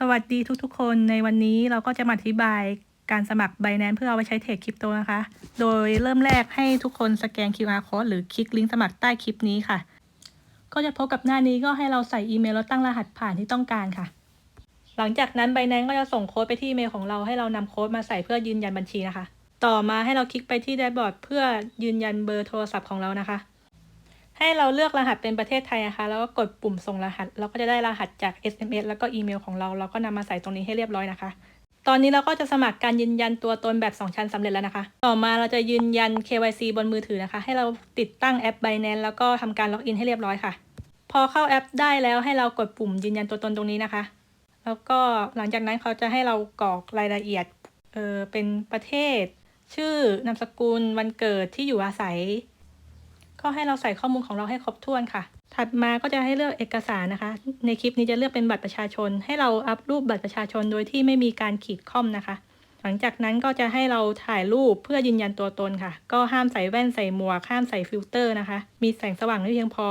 สวัสดีทุกๆ คนในวันนี้เราก็จะมาอธิบายการสมัคร Binance เพื่อเอาไปใช้เทรดคริปโตนะคะ โดยเริ่มแรกให้ทุกคนสแกน QR code หรือคลิกลิงก์สมัครใต้คลิปนี้ค่ะ ก็จะพบกับหน้านี้ก็ให้เราใส่อีเมลแล้วตั้งรหัสผ่านที่ต้องการค่ะ หลังจากนั้น Binance ก็จะส่งโค้ดไปที่อีเมลของเราให้เรานำโค้ดมาใส่เพื่อยืนยันบัญชีนะคะ ต่อมาให้เราคลิกไปที่แดชบอร์ดเพื่อยืนยันเบอร์โทรศัพท์ของเรานะคะ ให้เราเลือกรหัสเป็นประเทศไทยนะคะ แล้วก็กดปุ่มส่งรหัส เราก็จะได้รหัสจาก SMS แล้วก็อีเมลของเรา เราก็นำมาใส่ตรงนี้ให้เรียบร้อยนะคะ ตอนนี้เราก็จะสมัครการยืนยันตัวตนแบบ 2 ชั้นสำเร็จแล้วนะคะ ต่อมาเราจะยืนยัน KYC บนมือถือนะคะ ให้เราติดตั้งแอป Binance แล้วก็ทำการล็อกอินให้เรียบร้อยค่ะ พอเข้าแอปได้แล้วให้เรากดปุ่มยืนยันตัวตนตรงนี้นะคะ แล้วก็หลังจากนั้นเขาจะให้เรากรอกรายละเอียดเออเป็นประเทศ ชื่อนามสกุลวันเกิดที่อยู่อาศัย ก็ให้เราใส่ข้อมูลของเราให้ครบถ้วนค่ะ ถัดมาก็จะให้เลือกเอกสารนะคะ ในคลิปนี้จะเลือกเป็นบัตรประชาชน ให้เราอัพรูปบัตรประชาชนโดยที่ไม่มีการขีดค่อมนะคะ หลังจากนั้นก็จะให้เราถ่ายรูปเพื่อยืนยันตัวตนค่ะ ก็ห้ามใส่แว่นใส่หมวกห้ามใส่ฟิลเตอร์นะคะ มีแสงสว่างไม่เพียงพอ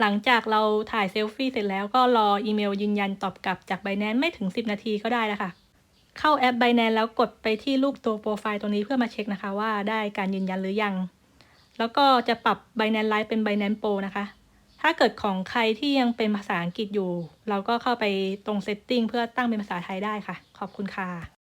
หลังจากเราถ่ายเซลฟี่เสร็จแล้วก็รออีเมลยืนยันตอบกลับจาก Binance ไม่ถึง 10 นาทีก็ได้แล้วค่ะเข้าแอป Binance แล้วกดไปที่รูปตัวโปรไฟล์ตรงนี้เพื่อมาเช็คนะคะว่าได้การยืนยันหรือยัง แล้วก็จะปรับ Binance Lite เป็น Binance Pro นะคะ ถ้าเกิดของใครที่ยังเป็นภาษาอังกฤษอยู่ เราก็เข้าไปตรง Setting เพื่อตั้งเป็นภาษาไทยได้ค่ะ ขอบคุณค่ะ